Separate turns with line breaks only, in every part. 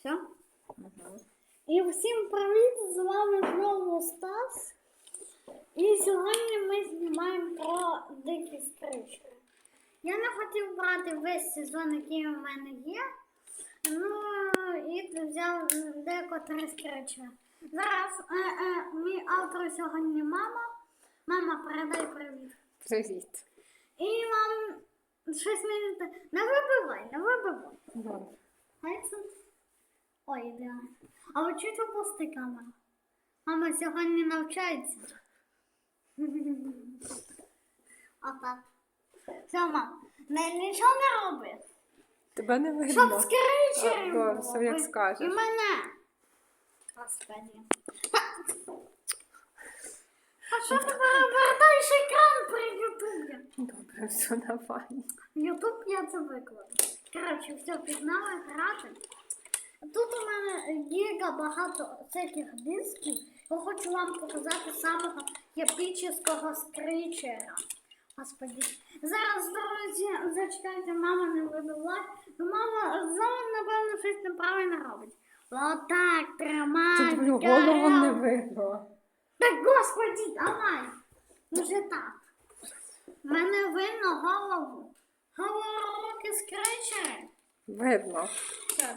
Все?
Угу.
І всім привіт! З вами знову Стас. І сьогодні ми знімаємо про дикі скричери. Я не хотів брати весь сезон, який у мене є. Ну і взяв декотрі скричери. Зараз е, е, мій автор сьогодні мама. Мама, передай привіт.
Привіт.
І вам щось мені. Не вибивай, не вибивай. Хай це. Ой, ідеально. А ви чуть опусти камеру. Мама сьогодні навчається. Все, мам, не, нічого не роби.
Тебе не
Щоб
видно. А, добре, все, як
І
скажеш.
мене. Господи. А що ти перевертаєш екран при Ютубі?
Добре, все давай.
Ютуб я це викладу. Коротше, все, пігнали грати. Гіга багато всяких дисків. Я хочу вам показати самого епічного скричера. Господи. Зараз, друзі, зачекайте, мама не вибиває. Ну, мама знову, напевно, щось неправильно робить. Отак, тримай.
Твою голову не
Карел. Так, господи, давай. Уже так. Мене видно голову. Головки скречери.
Видно.
Е,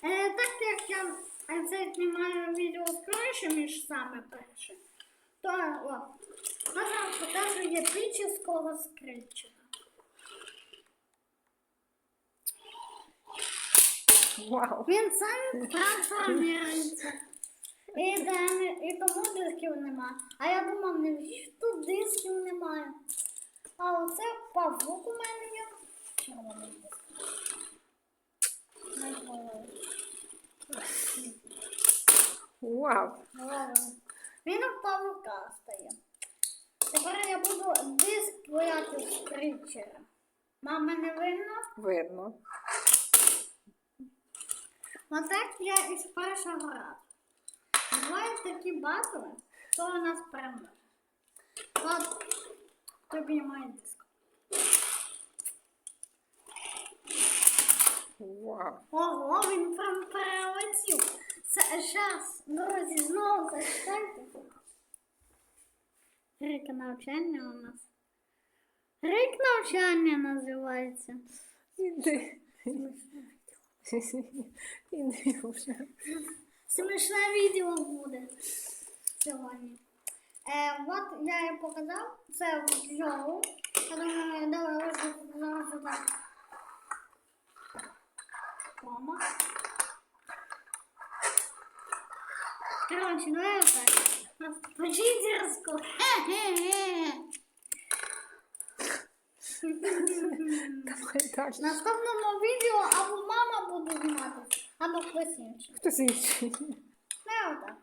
так як я е, це знімаю відео з кришами ж саме перше, то о, можна вам покажу епічного скричера.
Вау.
Він сам трансформується. І, і тому дисків нема. А я думав, не тут дисків немає. А оце павук у мене є.
Вау.
Він у павука стає. Тепер я буду диск бояти скричера. Мама не видно?
Видно.
Отак я із першого разу. Бувають такі батли, хто у нас переможе. От тобі мій диск.
Вау.
Ого, він прям перелетів. Це зараз, друзі, знову зачитайте. Рік навчання у нас. Рік навчання називається.
Іди. Іди вже.
Смішне відео буде сьогодні. Е, от я їй показав, це Джоу. Я думаю, давай ось зараз так. Мама. Короче, давай отак. По-читерську. Хе-хе-хе.
Давай далі.
В наступному відео або мама буде зніматися, або хтось інший.
Хтось інший.
Не отак.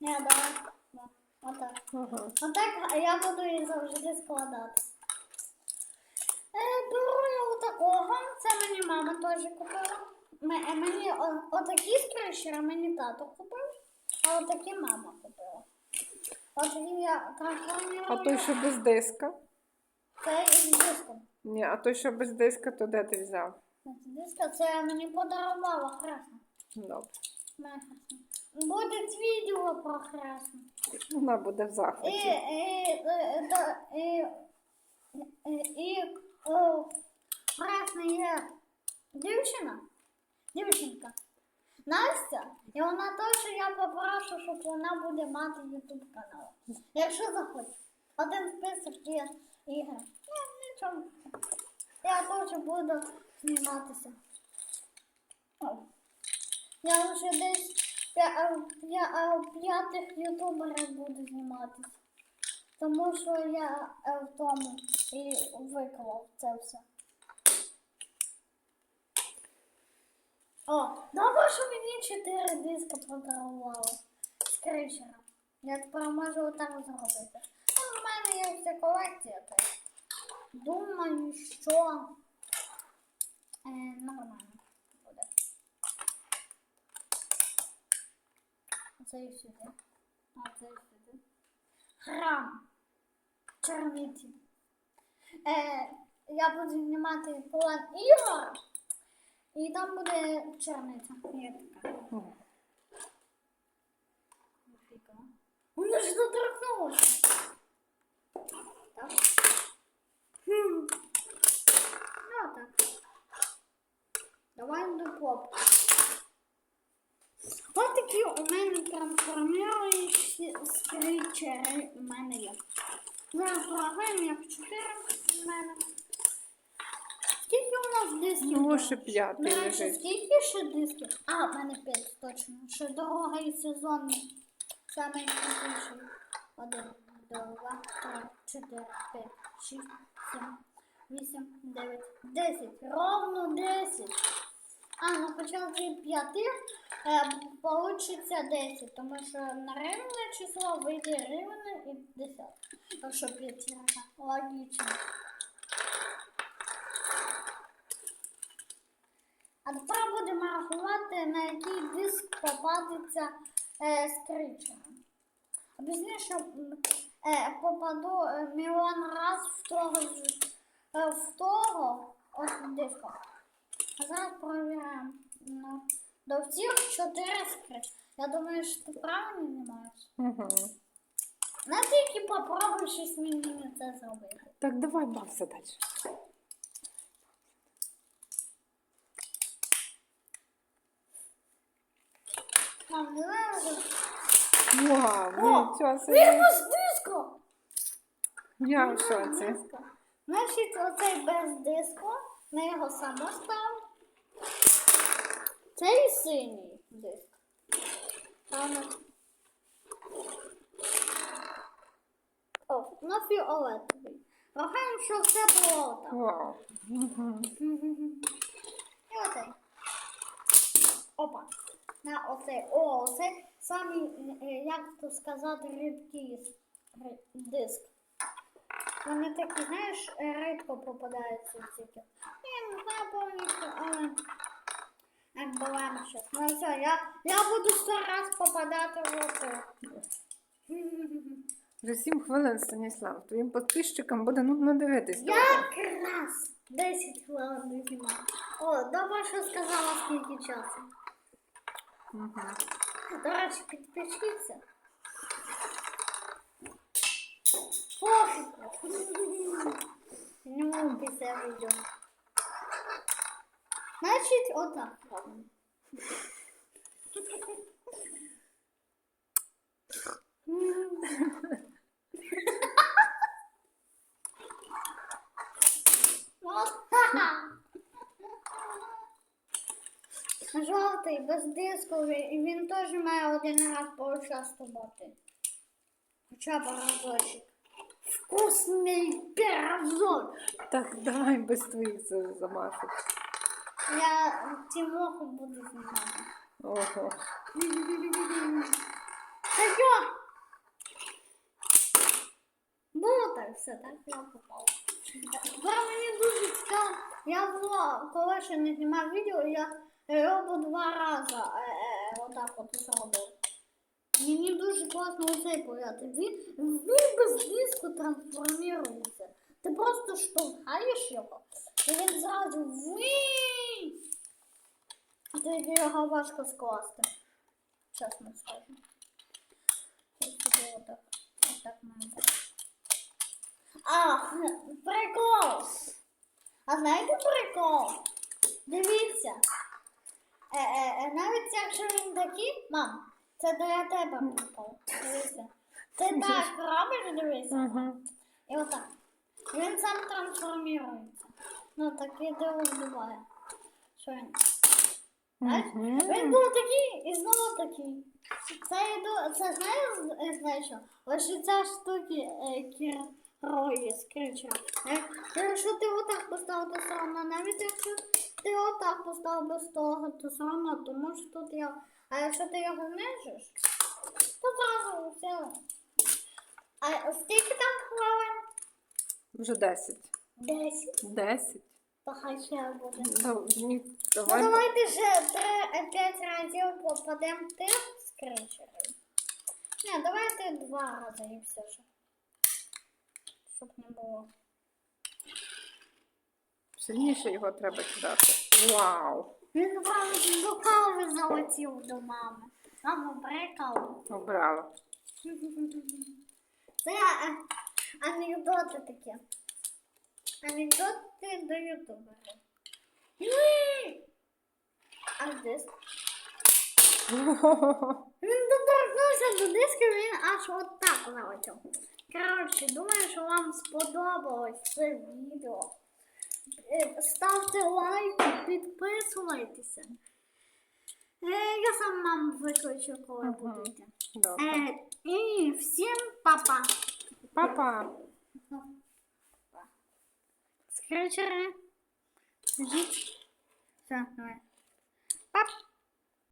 Не, давай. Да, Отак.
Ага.
Отак я буду її завжди складати. Е, отакого. Це мені мама теж купила. Е, Мені отакі скрещери мені тато купив, а отакі мама купила. От я трансформую.
А той, що без диска?
Це із диском.
Ні, а той, що без диска, то де ти взяв?
Диска це мені подарувала хресна.
Добре.
Буде відео про хресну.
Вона буде в
І,
захваті.
і, і, та- і, і, і о, хресна є дівчина, дівчинка, Настя, і вона теж я попрошу, щоб вона буде мати ютуб канал. Якщо захоче. Один список є ігри. Ні, нічого. Я теж буду зніматися. Я вже десь п'я- п'я- п'ятих ютуберів буду зніматися. Тому що я е, в тому і виклав це все. О, добре, що мені чотири диска подарували з кришера. Я тепер можу отак зробити. Ну, в мене є вся колекція теж. Думаю, що е, нормально буде. Це і сюди. Це і сюди. Храм. Черниці. е, я буду знімати план ігор, і там буде черниця. Є така.
О,
Нафіга. Ж доторкнулася. Так. Ну так. Давай до поп. Ось такі у мене трансформуючі скрічери у мене є. Зараз програємо, як чотири у мене. Скільки у нас дисків?
Ну, ще п'ятий
До речі,
лежить.
скільки ще дисків? А, в мене п'ять точно. Ще другий сезон. Самий найбільший. Один, два, три, чотири, п'ять, шість, сім, вісім, дев'ять, десять. Ровно десять. А, ну хоча це п'яти, е, получиться десять, тому що на рівне число вийде рівне і десять. Так що п'ятірка. Логічно. А тепер будемо рахувати, на який диск попадеться е, скричера. А пізніше е, попаду е, мільйон раз в того, е, в того ось диска. А зараз перевіряємо. Ну, до всіх чотири скрич. Я думаю, що ти правильно знімаєш.
Угу.
На тільки попробуй щось мені це зробити.
Так, давай бався далі.
Мам, давай вже.
Вау,
О,
собі.
без диску!
Я в шоці.
Значить, оцей без диску, ми його само ставимо. Цей синій диск. Ставимо. О, на фіолетовий. Рахуємо, що все було там.
Вау.
І оцей. Опа. На оцей. О, оцей самий, е, як то сказати, рідкий с- ри- диск. Вони такі, знаєш, рідко попадаються тільки. Я не знаю повністю, але як щось. Ну все, я, я буду сто раз попадати в оце.
Вже 7 хвилин, Станіслав. Твоїм підписчикам буде нудно дивитись.
Якраз 10 хвилин знімаю. О, добре, що сказала скільки часу.
Угу.
До речі, підпишіться. Пофігу. Не можу після відео. Значить, отак робимо. От, ха-ха. Жовтий, без диску, і він теж має один раз поучаствувати. Хоча б разочек. Вкусний пирожок.
Так, давай без твоїх за- замашок.
Я Тимоху буду знімати.
Ого.
Та що? Було так все, так я попав. Тепер мені дуже цікаво. Я було, коли ще не знімав відео, я його два рази е, е, отак от зробив. Мені дуже класно оцей поняти. Він, він без диску трансформується. Ти просто штовхаєш його, і він зразу вий. А тоді його важко скласти. Чесно скажу. Отак. Отак має. Ах, прикол! А знаєте прикол? Дивіться. Е, е, е, навіть якщо він такий, мам, це для тебе прикол. Дивіться. Ти так робиш, дивися.
Угу.
І отак. Він сам трансформується. Ну таке диво буває. Що він? Знаєш? Він був такий і знову такий. Це йду, це знаєш, знаєш що? Ось ця штуки е, керує скрича. Якщо ти отак поставив, то все одно, навіть якщо ти отак поставив без того, то одно, тому що тут я. А якщо ти його знижиш, то зразу все. А скільки там хвилин?
Вже 10.
Десять.
10.
То хай ще буде.
Ну, ні,
Ну давайте ще три, п'ять разів попадемо в тих скричерів. Ні, давайте два рази і все ж. Щоб не було.
Сильніше його треба кидати. Вау!
Він правда до кави залетів до мами. Мама, бери каву.
Обрала.
Це е, анекдоти такі. Анекдоти до ютубера. А диск? Він доторкнувся до диску, він аж отак залетів. Коротше, думаю, що вам сподобалось це відео. Е, Ставте лайк, підписуйтеся. Е, Я сам маму викличу, коли
ага.
будете.
Добре.
Е, І всім па-па.
Папа.
Скричери. Жіть. Все, давай. Пап.